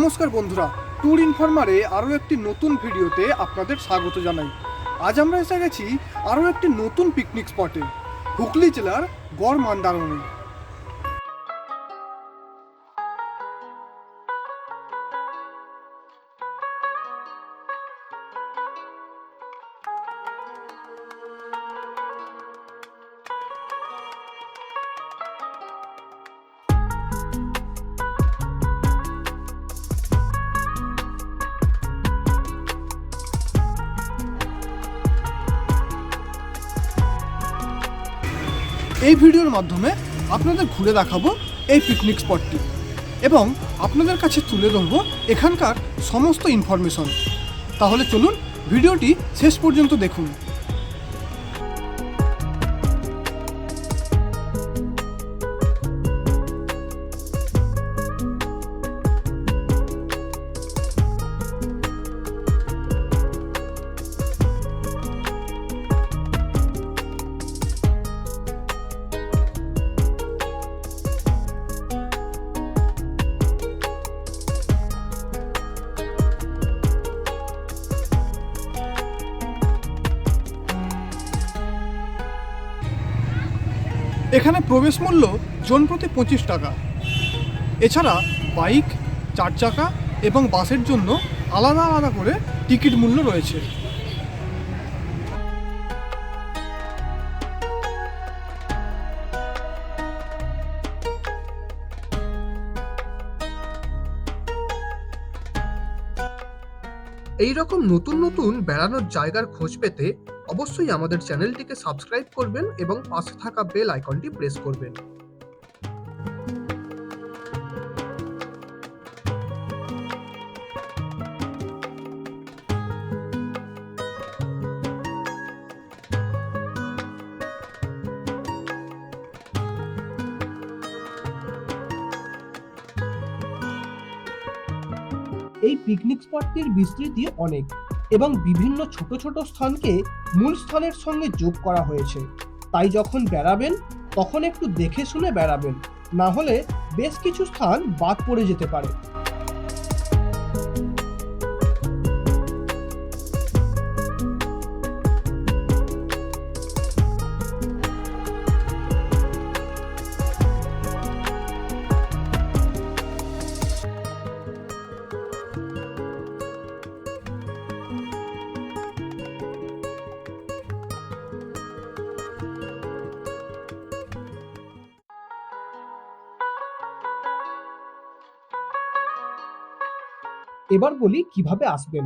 নমস্কার বন্ধুরা, ট্যুর ইনফরমারে আরও একটি নতুন ভিডিওতে আপনাদের স্বাগত জানাই। আজ আমরা এসে গেছি আরও একটি নতুন পিকনিক স্পটে, হুগলি জেলার গড় মান্দারণে এই ভিডিওর মাধ্যমে আপনাদের ঘুরে দেখাবো এই পিকনিক স্পটটি এবং আপনাদের কাছে তুলে ধরবো এখানকার সমস্ত ইনফরমেশন তাহলে চলুন ভিডিওটি শেষ পর্যন্ত দেখুন। এখানে প্রবেশ মূল্য জন প্রতি পঁচিশ টাকা। এছাড়া বাইক, চার চাকা এবং বাসের জন্য আলাদা আলাদা করে টিকিট মূল্য রয়েছে। এই রকম নতুন নতুন বেড়ানোর জায়গার খোঁজ পেতে অবশ্যই আমাদের চ্যানেলটিকে সাবস্ক্রাইব করবেন এবং পাশে থাকা বেল আইকনটি প্রেস করবেন। এই পিকনিক স্পটটির বিস্তৃতি অনেক। এবং বিভিন্ন ছোট ছোট স্থানকে মূল স্থানের সঙ্গে যোগ করা হয়েছে। তাই যখন বেড়াবেন, তখন একটু দেখে শুনে বেড়াবেন। না হলে বেশ কিছু স্থান বাদ পড়ে যেতে পারে। এবার বলি কীভাবে আসবেন।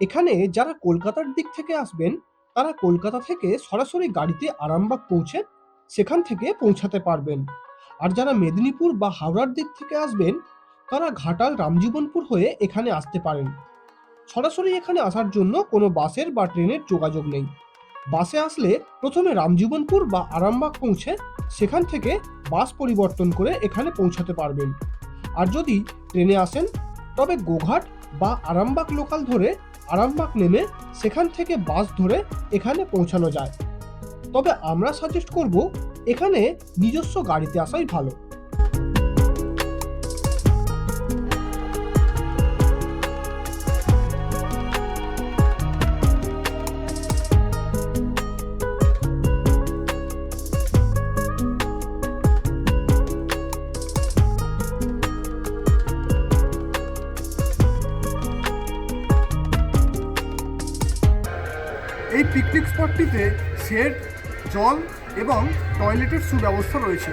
এখানে যারা কলকাতার দিক থেকে আসবেন, তারা কলকাতা থেকে সরাসরি গাড়িতে আরামবাগ পৌঁছে সেখান থেকে পৌঁছাতে পারবেন। আর যারা মেদিনীপুর বা হাওড়ার দিক থেকে আসবেন, তারা ঘাটাল, রামজীবনপুর হয়ে এখানে আসতে পারেন। সরাসরি এখানে আসার জন্য কোনো বাসের বা ট্রেনের যোগাযোগ নেই। বাসে আসলে প্রথমে রামজীবনপুর বা আরামবাগ পৌঁছে সেখান থেকে বাস পরিবর্তন করে এখানে পৌঁছাতে পারবেন। আর যদি ট্রেনে আসেন, তবে গোঘাট বা আরামবাগ লোকাল ধরে আরামবাগ নেমে সেখান থেকে বাস ধরে এখানে পৌঁছানো যায়। তবে আমরা সাজেস্ট করব, এখানে নিজস্ব গাড়িতে আসাই ভালো। এই পিকনিক স্পটটিতে শেড জল এবং টয়লেটের সুব্যবস্থা রয়েছে।